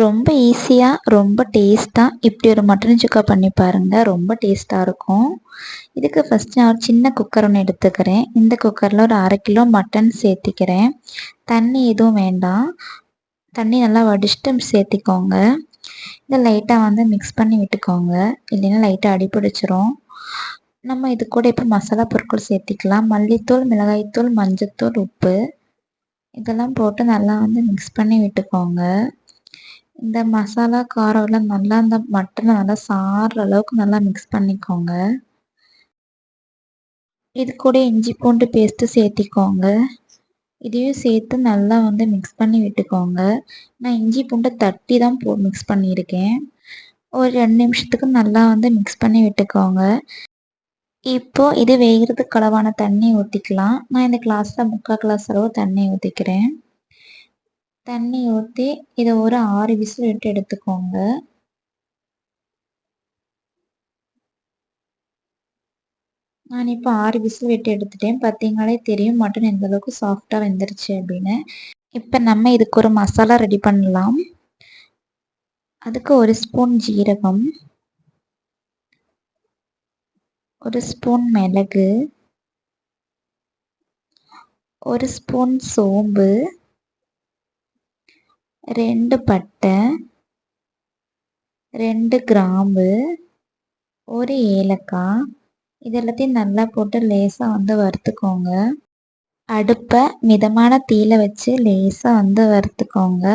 ரொம்ப ஈஸியாக ரொம்ப டேஸ்ட்டாக இப்படி ஒரு மட்டன் சுக்கா பண்ணி பாருங்கள் ரொம்ப டேஸ்ட்டாக இருக்கும். இதுக்கு ஃபஸ்ட்டு நான் ஒரு சின்ன குக்கர் ஒன்று எடுத்துக்கிறேன். இந்த குக்கரில் ஒரு அரை கிலோ மட்டன் சேர்த்திக்கிறேன். தண்ணி எதுவும் வேண்டாம். தண்ணி நல்லா வடிச்சிட்டு சேர்த்திக்கோங்க. இதை லைட்டாக வந்து மிக்ஸ் பண்ணி விட்டுக்கோங்க. இல்லைன்னா லைட்டாக அடிபிடிச்சிரும். நம்ம இது கூட இப்போ மசாலா பொருட்கள் சேர்த்திக்கலாம். மல்லித்தூள் மிளகாய்த்தூள் மஞ்சத்தூள் உப்பு. இதெல்லாம் போட்டு நல்லா வந்து மிக்ஸ் பண்ணி விட்டுக்கோங்க. இந்த மசாலா காரம்லாம் நல்லா அந்த மட்டனை நல்லா சாடுற அளவுக்கு நல்லா மிக்ஸ் பண்ணிக்கோங்க. இது கூட இஞ்சி பூண்டு பேஸ்ட்டு சேர்த்திக்கோங்க. இதையும் சேர்த்து நல்லா வந்து மிக்ஸ் பண்ணி விட்டுக்கோங்க. நான் இஞ்சி பூண்டை தட்டி தான் போ மிக்ஸ் பண்ணியிருக்கேன். ஒரு ரெண்டு நிமிஷத்துக்கு நல்லா வந்து மிக்ஸ் பண்ணி விட்டுக்கோங்க. இப்போது இது வேகிறதுக்கு அளவான தண்ணி ஊற்றிக்கலாம் நான் இந்த கிளாஸில் முக்கால் கிளாஸ் அளவு தண்ணி ஊற்றிக்கிறேன் தண்ணி ஊற்றி இதை ஒரு ஆறு விசில் விட்டு எடுத்துக்கோங்க. நான் இப்போ ஆறு விசில் விட்டு எடுத்துட்டேன். பார்த்தீங்களே தெரியும் மட்டன் எந்த அளவுக்கு சாஃப்டாக வெந்துருச்சு அப்படின்னு. இப்போ நம்ம இதுக்கு ஒரு மசாலா ரெடி பண்ணலாம். அதுக்கு ஒரு ஸ்பூன் ஜீரகம். ஒரு ஸ்பூன் மிளகு. ஒரு ஸ்பூன் சோம்பு. ரெண்டு பட்டை ரெண்டு கிராம்பு ஒரு ஏலக்காய். இது எல்லாத்தையும் நல்லா போட்டு லேசாக வந்து வறுத்துக்கோங்க. அடுப்பை மிதமான தீயில வச்சு லேசாக வந்து வறுத்துக்கோங்க.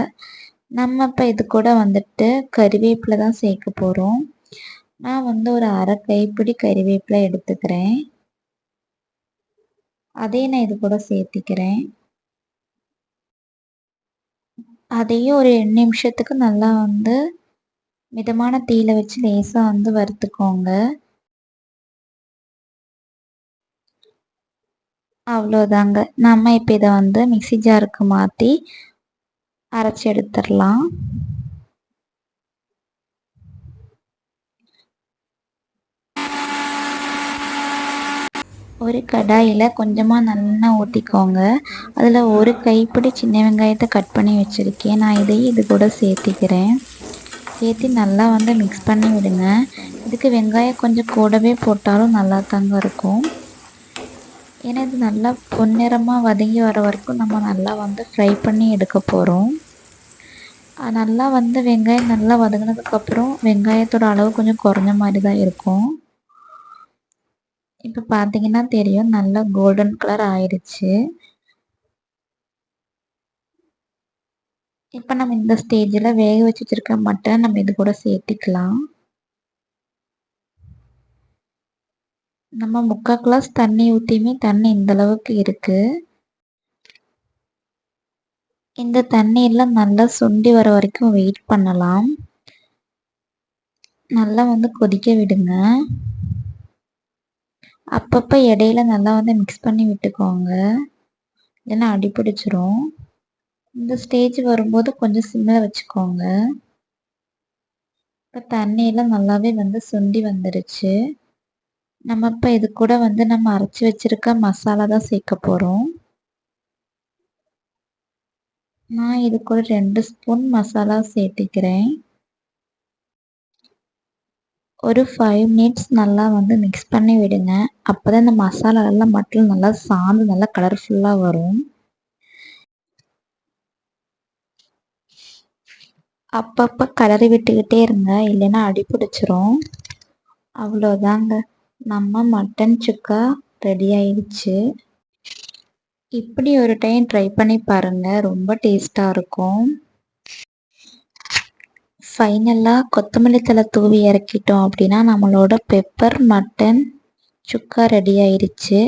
நம்ம இப்போ இது கூட வந்துட்டு கறிவேப்பிலை தான் சேர்க்க போகிறோம் நான் வந்து ஒரு அரை கைப்பிடி கறிவேப்பிலை எடுத்துக்கிறேன். அதையும் நான் இது கூட சேர்த்திக்கிறேன். அதையும் ஒரு ரெண்டு நிமிஷத்துக்கு நல்லா வந்து மிதமான தீயில வச்சு லேசாக வந்து வறுத்துக்கோங்க. அவ்வளோதாங்க. நம்ம இப்போ இதை வந்து மிக்சி ஜாருக்கு மாற்றி அரைச்சி எடுத்துடலாம். ஒரு கடாயில் கொஞ்சமாக நல்லா ஊற்றிக்கோங்க அதில் ஒரு கைப்பிடி சின்ன வெங்காயத்தை கட் பண்ணி வச்சுருக்கேன். நான் இதையும் இது கூட சேர்த்திக்கிறேன். சேர்த்து நல்லா வந்து மிக்ஸ் பண்ணி விடுங்க. இதுக்கு வெங்காயம் கொஞ்சம் கூடவே போட்டாலும் நல்லா தாங்க இருக்கும். ஏன்னா இது நல்லா பொன்னிறமாக வதங்கி வர வரைக்கும் நம்ம நல்லா வந்து ஃப்ரை பண்ணி எடுக்க போகிறோம் நல்லா வந்து வெங்காயம் நல்லா வதங்கினதுக்கப்புறம் வெங்காயத்தோட அளவு கொஞ்சம் குறைஞ்ச மாதிரி தான் இருக்கும். இப்போ பார்த்தீங்கன்னா தெரியும் நல்லா கோல்டன் கலர் ஆயிடுச்சு. இப்போ நம்ம இந்த ஸ்டேஜில் வேக வச்சு வச்சுருக்க மட்டனை நம்ம இது கூட சேர்த்திக்கலாம். நம்ம முக்கால் கிளாஸ் தண்ணி ஊற்றியுமே தண்ணி இந்த அளவுக்கு இருக்குது இந்த தண்ணியெல்லாம் நல்லா சுண்டி வர வரைக்கும் வெயிட் பண்ணலாம். நல்லா வந்து கொதிக்க விடுங்க. அப்பப்போ இடையில நல்லா வந்து மிக்ஸ் பண்ணி விட்டுக்கோங்க. இல்லைன்னா அடி பிடிச்சிரும் இந்த ஸ்டேஜ் வரும்போது கொஞ்சம் சிம்மில் வச்சுக்கோங்க. இப்போ தண்ணியெல்லாம் நல்லாவே வந்து சுண்டி வந்துருச்சு. நம்ம இப்போ இது கூட வந்து நம்ம அரைச்சி வச்சிருக்க மசாலா தான் சேர்க்க போகிறோம் நான் இது கூட ரெண்டு ஸ்பூன் மசாலா சேர்த்திக்கிறேன். ஒரு ஃபைவ் மினிட்ஸ் நல்லா வந்து மிக்ஸ் பண்ணி விடுங்க. அப்போ தான் இந்த மசாலாலாம் மட்டும் நல்லா சாந்து நல்லா கலர்ஃபுல்லாக வரும். அப்பப்போ கலரி விட்டுக்கிட்டே இருங்க. இல்லைன்னா அடி பிடிச்சிரும். அவ்வளோதாங்க. நம்ம மட்டன் சுக்கா ரெடி ஆயிடுச்சு. இப்படி ஒரு டைம் ட்ரை பண்ணி பாருங்கள் ரொம்ப டேஸ்ட்டாக இருக்கும். ஃபைனலாக கொத்தமல்லி தலை தூவி இறக்கிட்டோம் அப்படின்னா நம்மளோட பெப்பர் மட்டன் சுக்கா ரெடி ஆயிடுச்சு